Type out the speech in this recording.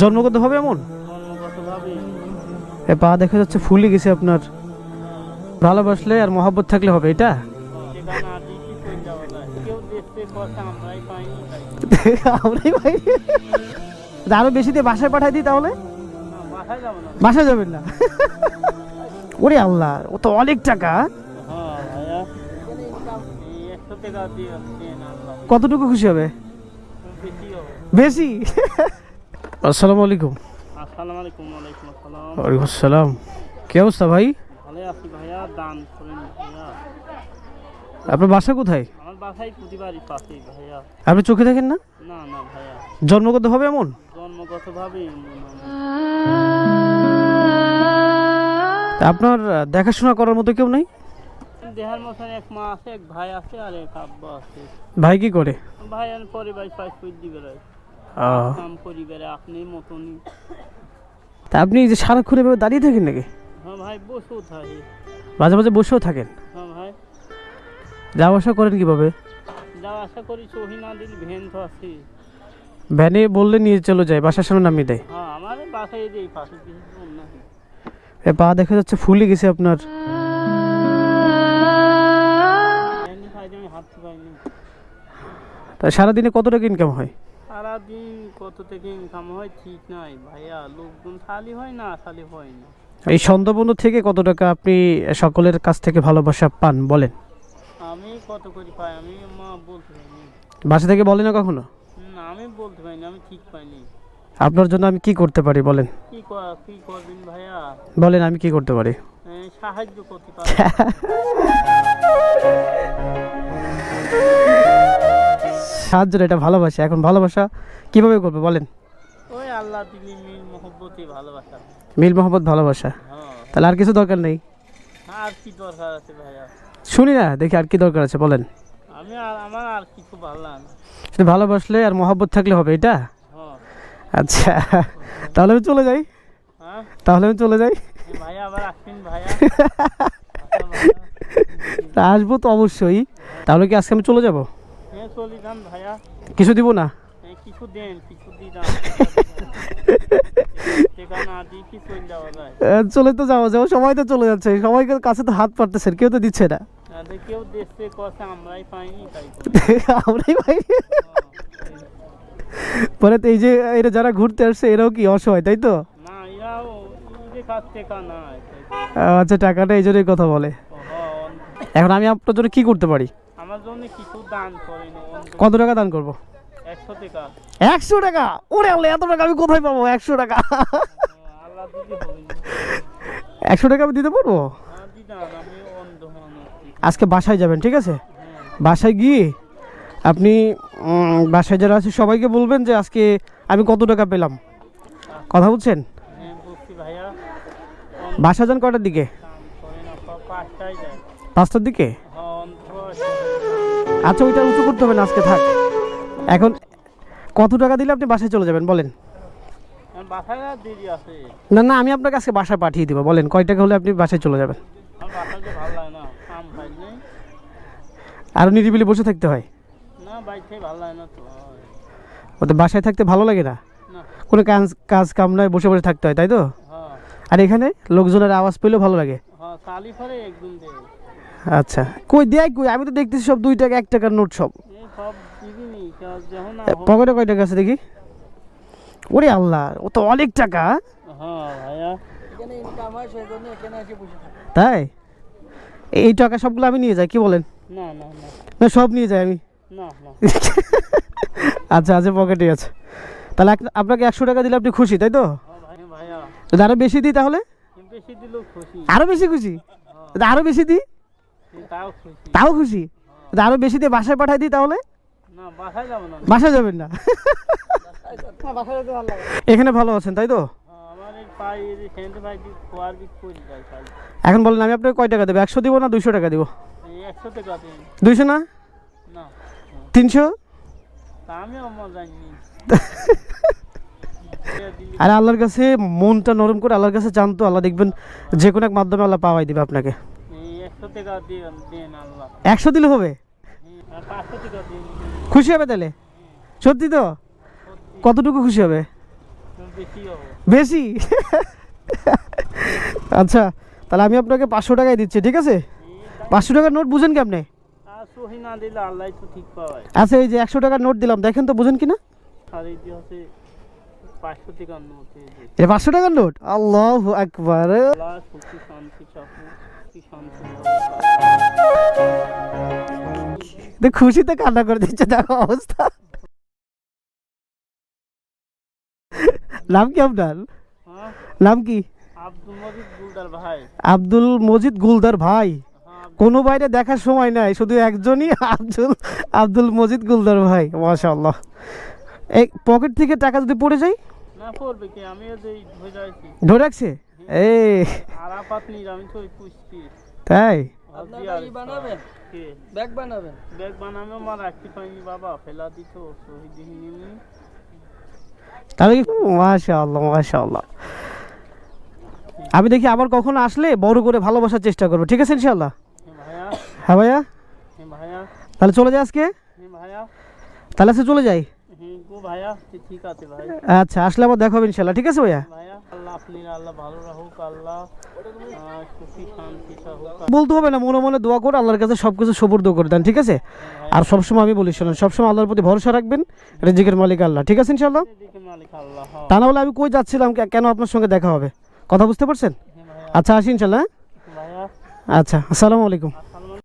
জন্মগত হবে এমন? এ পা দেখা যাচ্ছে ফুলে গেছে আপনার। ভালোবাসলে আর মহাব্বত থাকলে হবে, এটা? ভাই। আরও বেশি দিয়ে বাসায় পাঠাই দিই তাহলে? বাসায় যাবেন না। ওরে আল্লাহ, ও তো অনেক টাকা। কতটুকু খুশি হবে? বেশি? আসসালামু আলাইকুম। আসসালামু আলাইকুম ওয়ালাইকুম আসসালাম। ওয়ালাইকুম আসসালাম। কি অবস্থা ভাই? ভালো আছি ভাইয়া দান করেন ভাইয়া। আপনার বাসা কোথায়? আমার বাসায় প্রতিবারই পাশে ভাইয়া। আপনি চোখে দেখেন না? না না ভাইয়া। জন্মগত হবে এমন জন্মগতভাবে তা আপনার দেখাশোনা করার মতো কেউ নেই? দেহার মতন এক মা আছে এক ভাই আছে আর এক আব্বা আছে। ভাই কি করে? ভাই পরিবার পাঁচ দিবে কাম পরিবারে আপনি মতনই। তা আপনি যে সারাক্ষণ এভাবে দাঁড়িয়ে থাকেন নাকি? হ্যাঁ ভাই বসেও থাকে। মাঝে মাঝে বসেও থাকেন? হ্যাঁ ভাই। যাওয়া আসা করেন কীভাবে? যা আশা করি সহি না দিল ভ্যান তো আছে। ভ্যানে বললে নিয়ে চলে যায় বাসার সামনে নামিয়ে দেয়। হ্যাঁ আমার বাসায় এই পাশে কিছু না এ পা দেখা যাচ্ছে ফুলে গেছে আপনার। তা সারাদিনে কত টাকা ইনকাম হয়? সারাদিন কত থেকে ইনকাম হয় ঠিক নাই ভাইয়া লোকজন খালি হয় না খালি হয় না। এই সন্ধ্যাবন্ধ থেকে কত টাকা আপনি সকলের কাছ থেকে ভালোবাসা পান বলেন? আমি কত করে পাই আমি মা বলতে পারিনি বাসা থেকে বলেন না কখনো? না আমি বলতে পারি পারিনি আমি ঠিক পাইনি। আপনার জন্য আমি কি করতে পারি বলেন? কি কি করবেন ভাইয়া? বলেন আমি কি করতে পারি? সাহায্য করতে পারি। সাহায্য না, এটা ভালোবাসা। এখন ভালোবাসা কীভাবে করবে বলেন? ওই আল্লাহ দিলি মিল মোহব্বতই ভালোবাসা। মিল মোহাম্মদ ভালোবাসা। হ্যাঁ। তাহলে আর কিছু দরকার নেই? আর কি দরকার আছে ভাইয়া? শুনি না দেখি আর কি দরকার আছে বলেন। আমি আর আমার আর কিছু ভালো না। শুধু ভালোবাসলে আর মহাব্বত থাকলে হবে এটা? হ্যাঁ। আচ্ছা তাহলে আমি চলে যাই। হ্যাঁ? তাহলে আমি চলে যাই। ভাইয়া আবার আসবেন ভাইয়া। ভাইয়া। তা আসব তো অবশ্যই। তাহলে কি আজকে আমি চলে যাব? কিছু দিব না? কিছু দেন কিছু কি চলে তো যাওয়া যাব সবাই তো চলে যাচ্ছে। সবাইকে কাছে তো হাত পারতেছেন কেউ তো দিচ্ছে না। কেউ দেখতে কথা আমরাই পাইনি আমরাই হ্যাঁ, পরে তো এই যে এরা যারা ঘুরতে আসছে এরাও কি অসহায় তাই তো? আচ্ছা টাকাটা এই জন্যই কথা বলে। হ্যাঁ, এখন আমি আপনার জন্য কি করতে পারি? আমার জন্য কিছু দান করেন কত টাকা দান করব? একশো টাকা। একশো টাকা? ওরে আল্লাহ এত টাকা আমি কোথায় পাবো? একশো টাকা। একশো টাকা আমি দিতে পারব? হ্যাঁ আজকে বাসায় যাবেন ঠিক আছে? হ্যাঁ। বাসায় গিয়ে আপনি বাসায় যারা আছে সবাইকে বলবেন যে আজকে আমি কত টাকা পেলাম। কথা বলছেন? হ্যাঁ বাসা যান কটার দিকে? পাঁচটার দিকে। আচ্ছা ওইটা উঁচু করতে হবে না আজকে থাক। এখন কত টাকা দিলে আপনি বাসায় চলে যাবেন বলেন? আছে। না না আমি আপনাকে আজকে বাসায় পাঠিয়ে দিব বলেন কয় টাকা হলে আপনি বাসায় চলে যাবেন? আরও নিরিবিলি বসে থাকতে হয়? তো। ওদের বাসায় থাকতে ভালো লাগে না? না। কোনো কাজ কাজ কাম নয় বসে বসে থাকতে হয় তাই তো? হ্যাঁ। আর এখানে লোকজনের আওয়াজ পেলেও ভালো লাগে। হ্যাঁ আচ্ছা। কই দেয় কই আমি তো দেখতেছি সব দুই টাকা এক টাকার নোট সব। পকেটে কয় টাকা আছে দেখি? ওরে আল্লাহ ও তো অনেক টাকা। হ্যাঁ তাই? এই টাকা সবগুলো আমি নিয়ে যাই কি বলেন? না না সব নিয়ে যাই আমি। না না। আচ্ছা আচ্ছা পকেটে আছে। তাহলে এক- আপনাকে একশো টাকা দিলে আপনি খুশি তাই তো? হ্যাঁ আরও বেশি দিই তাহলে? বেশি আরও বেশি খুশি? যদি আরও বেশি দিই? তাও খুশি। তাও আরও বেশি দিয়ে বাসায় পাঠাই দিই তাহলে? বাসায় যাবেন না? এখানে ভালো আছেন তাই তো? হ্যাঁ, এখন বলেন আমি আপনাকে কয় টাকা দেবো? একশো দিব না দুশো টাকা দিব? দুইশো না? তিনশো? আর আল্লাহর কাছে মনটা নরম করে আল্লাহর কাছে জানতো আল্লাহ দেখবেন যে কোনো এক মাধ্যমে আল্লাহ পাওয়াই দিবে আপনাকে। একশো দিলে হবে? হ্যাঁ, খুশি হবে তাহলে? সত্যি তো? কতটুকু খুশি হবে? বেশি আচ্ছা তাহলে আমি আপনাকে পাঁচশো টাকায় দিচ্ছি ঠিক আছে? পাঁচশো টাকার নোট বুঝেন কেমনে? আচ্ছা এই যে একশো টাকার নোট দিলাম দেখেন তো বুঝেন কি না আর এই যে হচ্ছে পাঁচশো টাকার নোট এই যে। পাঁচশো টাকার নোট? আল্লাহ একবার খুশিতে কান্না করে দিচ্ছে দেখো অবস্থা। নাম কি আপনার? হ্যাঁ। নাম কি? আব্দুল মজিদ গুলদার ভাই। হ্যাঁ। কোনো বাইরে দেখার সময় নাই শুধু একজনই আব্দুল আব্দুল মজিদ গুলদার ভাই মাশাআল্লাহ। এই পকেট থেকে টাকা যদি পড়ে যায়? হয়ে ধরে রাখছে। এই আমি তাই? আপনারা ই বানাবেন? কে? ব্যাগ বানাবেন? ব্যাগ বানাবে আমার রাখতে পাইনি বাবা ফেলা দিত শহীদ তাহলে কি মাশাআল্লাহ মাশাআল্লাহ। আমি দেখি আবার কখনো আসলে বড় করে ভালোবাসার চেষ্টা করব। ঠিক আছে ইনশাআল্লাহ? হে ভাইয়া। হ্যাঁ ভাইয়া? ভাইয়া। তাহলে চলে যাই আজকে? ভাইয়া। তাহলে আজকে চলে যাই। ভাইয়া ঠিক আছে ভাই? আচ্ছা আসলে আবার দেখা ইনশাআল্লাহ ঠিক আছে ভাইয়া? বলতে হবে না মনে মনে দোয়া করে আল্লাহর কাছে সব কিছু সবুর্দ করে দেন ঠিক আছে? আর সবসময় আমি বলি শোনেন সবসময় আল্লাহর প্রতি ভরসা রাখবেন রেজিকের মালিক আল্লাহ ঠিক আছে আল্লাহ হ্যাঁ। তা না হলে আমি কই যাচ্ছিলাম কেন আপনার সঙ্গে দেখা হবে? কথা বুঝতে পারছেন? আচ্ছা আসি ইনশাল্লাহ হ্যাঁ? আচ্ছা আসসালামু আলাইকুম।